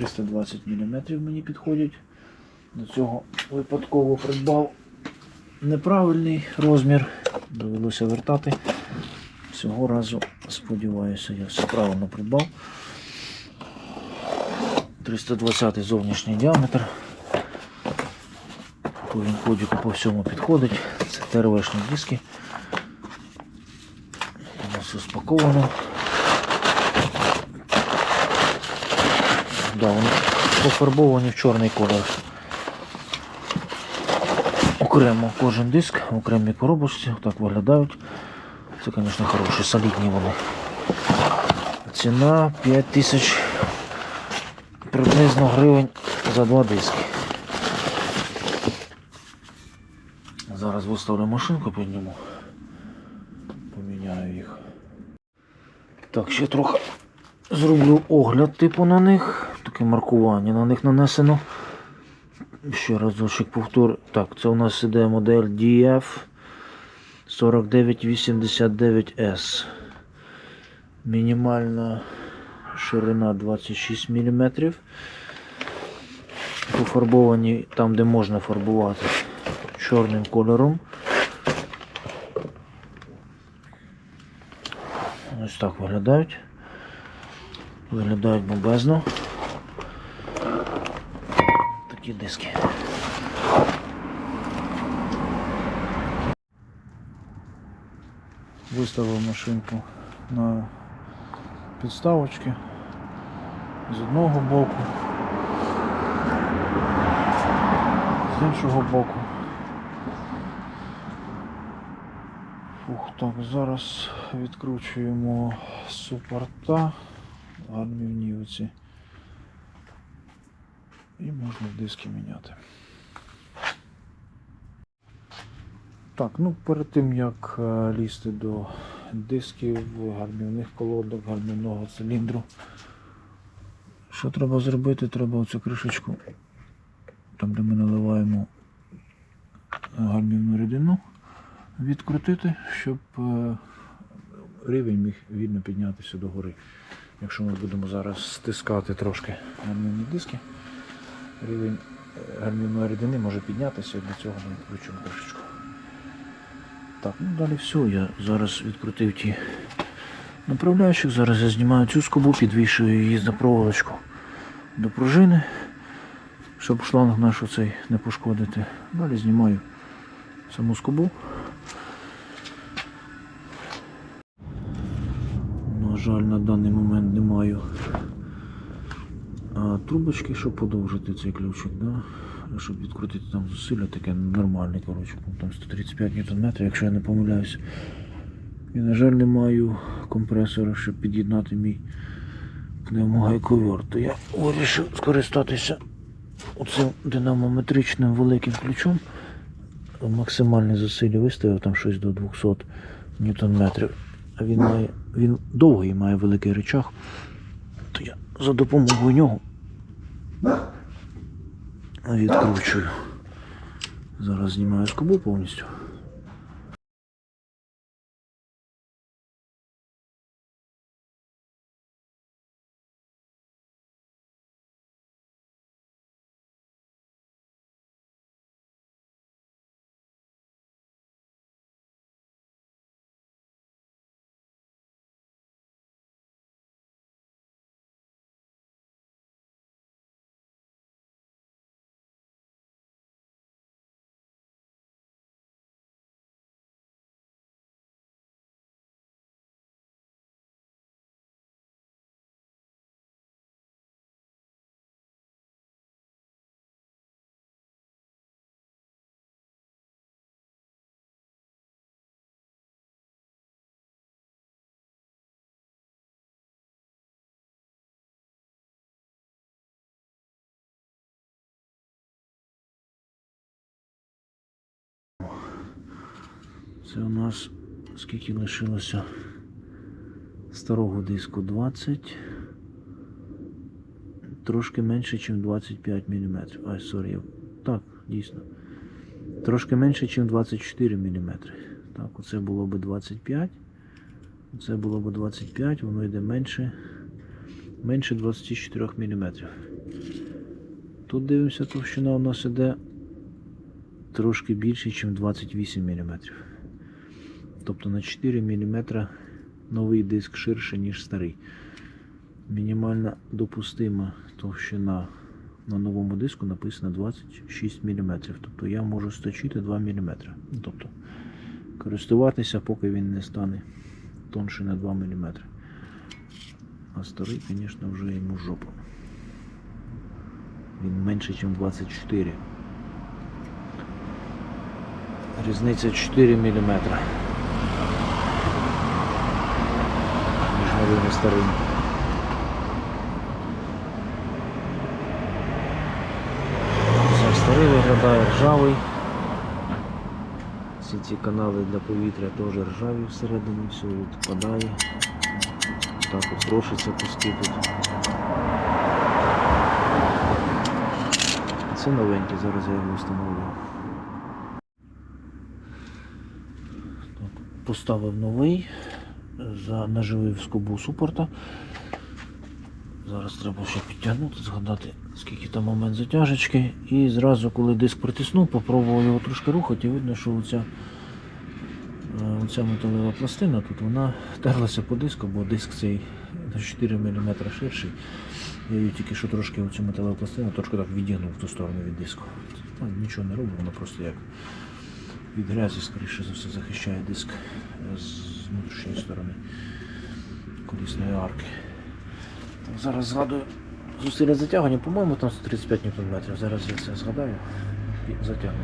320 мм мені підходять. До цього випадково придбав неправильний розмір. Довелося вертати. Цього разу, сподіваюся, я все правильно придбав. 320 зовнішній діаметр. По вінкодіку по всьому підходить. Це ТРВшні диски. У нас все спаковано. Да, вони пофарбовані в чорний колір. Окремо кожен диск, окремій коробочці, так виглядають. Це, звісно, хороші, солідні вони. Ціна 5000 приблизно гривень за два диски. Зараз виставлю машинку, підніму. Поміняю їх. Так, ще трохи зроблю огляд типу на них. Таке маркування на них нанесено. Ще разочок повторю. Так, це у нас іде модель DF 4989S. Мінімальна ширина 26 мм. Пофарбовані там, де можна фарбувати чорним кольором. Ось так виглядають. Виглядають бомбезно. Такі диски. Виставив машинку на підставочки з одного боку, з іншого боку. Фух, так, зараз відкручуємо супорта гармівні оці. І можна диски міняти. Так, ну перед тим як е, лізти до дисків, гармівних колодок, гармівного циліндру. Що треба зробити? Треба оцю кришечку, там де ми наливаємо гармівну рідину, відкрутити, щоб е, рівень міг вільно піднятися догори. Якщо ми будемо зараз стискати трошки гармівні диски, рівень е, гармівної рідини може піднятися, для цього ми відкручуємо кришечку. Так, ну далі все. Я зараз відкрутив ті направляючих. Зараз я знімаю цю скобу, підвішую її за проволочку до пружини, щоб шланг наш оцей не пошкодити. Далі знімаю саму скобу. На жаль, на даний момент не маю трубочки, щоб подовжити цей ключик. Да? Щоб відкрутити там зусилля, таке нормальне, коротше, там 135 Нм, якщо я не помиляюсь. І, на жаль, не маю компресора, щоб під'єднати мій пневмогайковер. То я вирішив скористатися оцим динамометричним великим ключом. Максимальне зусилля виставив там щось до 200 Нм. Він має, він довгий має великий речах. То я за допомогою нього відкручую. Зараз знімаю скобу повністю. Це у нас скільки лишилося старого диску 20. Трошки менше, ніж 25 мм. Ай, сорі. Так, дійсно. Трошки менше, ніж 24 мм. Так, оце було би 25. Це було б 25, воно йде менше. менше 24 мм. Тут дивимося, товщина у нас іде трошки більше, ніж 28 мм. Тобто на 4 мм новий диск ширше, ніж старий. Мінімальна допустима товщина на новому диску написано 26 мм. Тобто я можу сточити 2 мм. Ну, Тобто користуватися, поки він не стане тонше на 2 мм. А старий, звісно, вже йому жопа. Він менше, ніж 24. Різниця 4 мм. Новим старим. Старий виглядає ржавий. Всі ці канали для повітря теж ржаві всередині, все відпадає. Так от крошиться куски тут. Це новенький, зараз я його встановлю. Так, Поставив новий, за, наживив скобу супорта. Зараз треба ще підтягнути, згадати, скільки там момент затяжечки. І зразу, коли диск притиснув, попробував його трошки рухати, і видно, що оця, е, оця металева пластина тут вона терлася по диску, бо диск цей на 4 мм ширший. Я її тільки що трошки оцю металеву пластину трошки так відігнув в ту сторону від диску. Нічого не робив, воно просто як від грязі, скоріше за все, захищає диск е, з внутрішньої сторони колісної арки. Так, зараз згадую зусилля затягування, по-моєму, там 135 Нм. Зараз я це згадаю і затягну.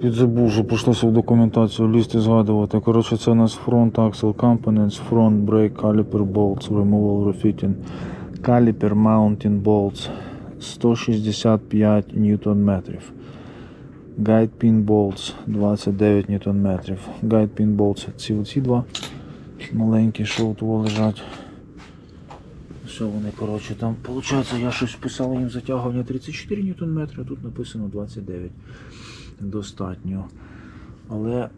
Підзабув, що прийшлося в документацію лізти згадувати. Коротше, це у нас front axle components, front brake caliper bolts, removal refitting, caliper mounting bolts 165 ньютон. Guide pin bolts 29 ньютон метрів. Guide pin bolts ці оці два маленькі, що от лежать. Все, вони, коротше, там, виходить, я щось писав їм затягування 34 Нм, а тут написано 29. Достатньо. Але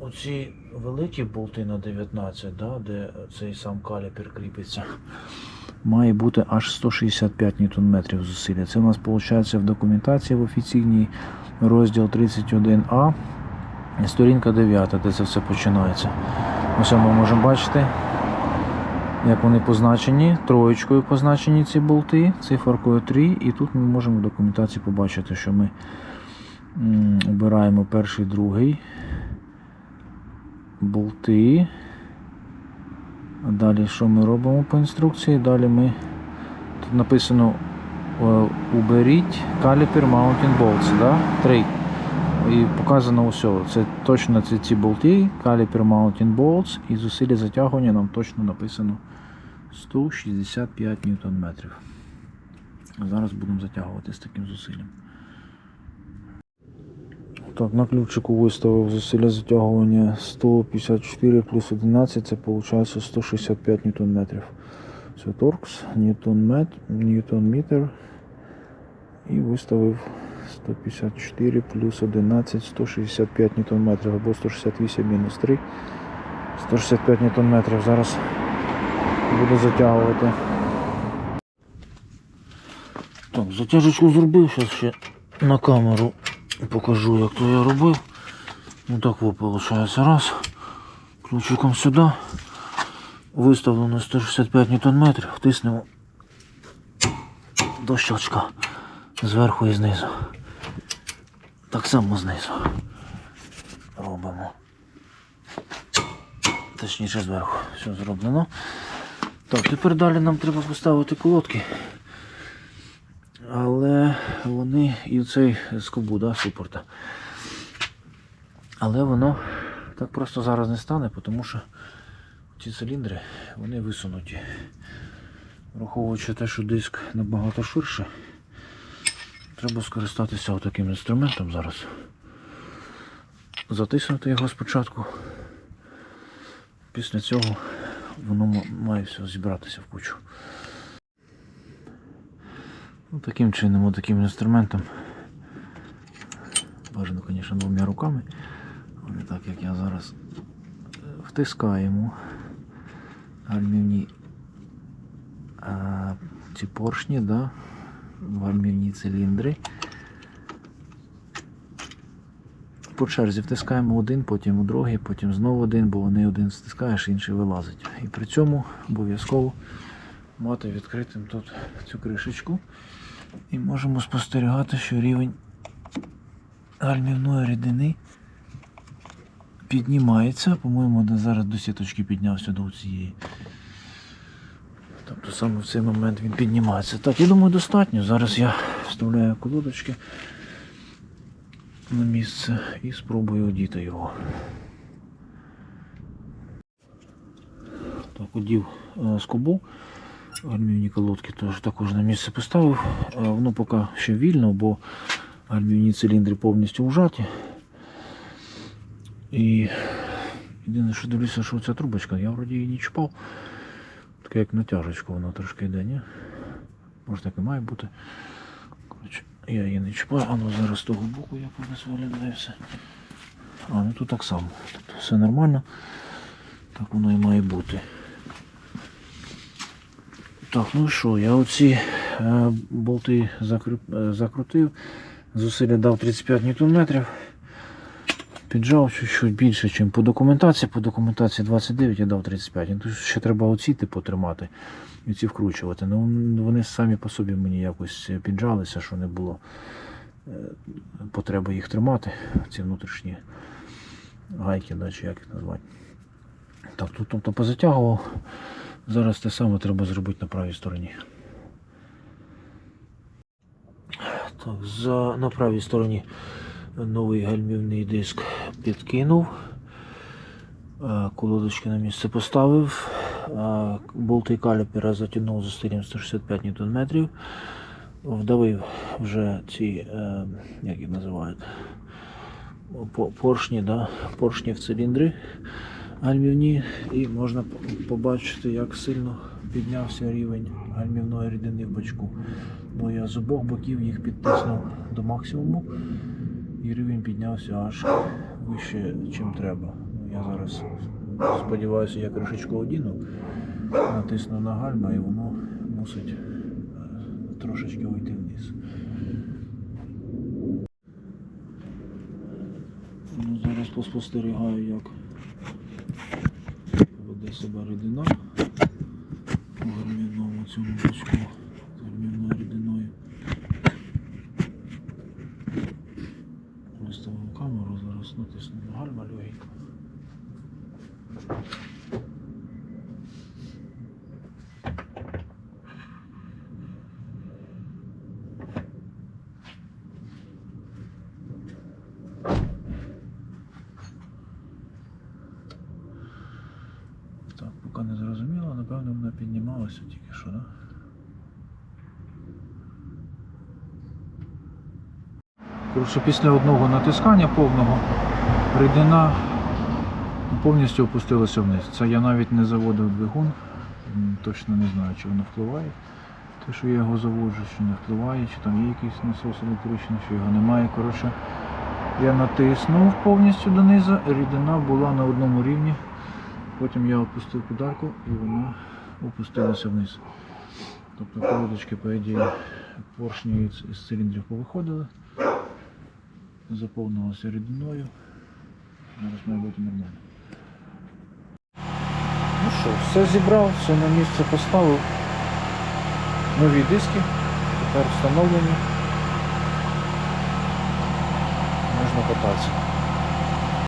оці великі болти на 19, да, де цей сам каліпер кріпиться, має бути аж 165 Нм зусилля. Це у нас виходить в документації в офіційній розділ 31А, сторінка 9, де це все починається. Ось ми можемо бачити як вони позначені, троєчкою позначені ці болти, циферкою 3, і тут ми можемо в документації побачити, що ми обираємо перший, другий болти. Далі що ми робимо по інструкції? Далі ми тут написано уберіть каліпер Mountain Bolts, да? 3. І показано усе. Це точно це ці болти, каліпер Mountain Bolts, і зусилля затягування нам точно написано 165 ньютон метрів. Зараз будемо затягувати з таким зусиллям. Так, на ключику виставив зусилля затягування 154 плюс 11, це виходить 165 ньютон метрів. Це торкс, ньютон мет, ньютон мітр. І виставив 154 плюс 11, 165 ньютон метрів або 168 мінус 3. 165 ньютон метрів. Зараз буду затягувати. Так, затяжечку зробив, зараз ще на камеру покажу, як то я робив. Ну так виходить. Раз. Ключиком сюди. Виставлено 165 ньютон метрів. Тиснемо до щелчка. Зверху і знизу. Так само знизу. Робимо. Точніше зверху. Все зроблено. Так, тепер далі нам треба поставити колодки. Але вони і цей скобу, да, супорта. Але воно так просто зараз не стане, тому що ці циліндри вони висунуті. Враховуючи те, що диск набагато ширше, треба скористатися таким інструментом зараз. Затиснути його спочатку. Після цього воно має все зібратися в кучу. Ну, таким чином, таким інструментом. Бажано, звісно, двома руками. Але так як я зараз е, втискаємо гальмівні а, ці поршні, да, гальмівні циліндри. По черзі втискаємо один, потім у другий, потім знову один, бо вони один стискаєш, інший вилазить. І при цьому обов'язково мати відкритим тут цю кришечку. І можемо спостерігати, що рівень гальмівної рідини піднімається. По-моєму, зараз до сіточки піднявся до цієї. Тобто саме в цей момент він піднімається. Так, я думаю, достатньо. Зараз я вставляю колодочки на місце і спробую одіти його. Так, одів е, скобу. Гальмівні колодки теж також на місце поставив. Е, Воно поки ще вільно, бо гальмівні циліндри повністю вжаті. І єдине, що дивлюся, що ця трубочка, я вроді її не чіпав. Таке як натяжечка вона трошки йде, ні? Може так і має бути. Коротше, я її не чіпаю, а ну зараз з того боку як у нас виглядає. А, ну тут так само. Тут все нормально. Так воно і має бути. Так, ну що, я оці е, болти е, закрутив, зусилля дав 35 Нм. Піджав чуть-чуть більше, ніж по документації. По документації 29 я дав 35. Ну, Тут ще треба оці типу тримати і ці вкручувати. Ну вони самі по собі мені якось піджалися, що не було е, потреби їх тримати, ці внутрішні гайки, да, чи як їх назвати. Так, тут тобто позатягував. Зараз те саме треба зробити на правій стороні. Так, за, на правій стороні новий гальмівний диск підкинув. Е, Колодочки на місце поставив. Е, Болти каліпера затягнув за стилем 165 Нм. Вдавив вже ці, е, як їх називають, поршні, да? поршні в циліндри гальмівні, і можна побачити, як сильно піднявся рівень гальмівної рідини в бачку. Бо я з обох боків їх підтиснув до максимуму, і рівень піднявся аж вище, чим треба. Ну, Я зараз сподіваюся, я кришечку одіну, натисну на гальма і воно мусить е, трошечки уйти вниз. Ну, зараз поспостерігаю, як веде себе рідина у гальмівному цьому бачку з гальмівною рідиною. Виставив камеру, зараз натисну на гальма легенько. Так, поки не зрозуміло, напевно, вона піднімалася тільки що, да? Коротше, після одного натискання повного рідина повністю опустилася вниз. Це я навіть не заводив двигун, точно не знаю, чи воно впливає. Те, що я його заводжу, чи не впливає, чи там є якийсь насос електричний, що його немає. Коротше, я натиснув повністю донизу, рідина була на одному рівні. Потім я опустив педальку і вона опустилася вниз. Тобто колодочки, по ідеї, поршні із циліндрів повиходили, заповнилося рідиною. Зараз має бути нормально. Ну що, все зібрав, все на місце поставив. Нові диски, тепер встановлені. Можна кататися.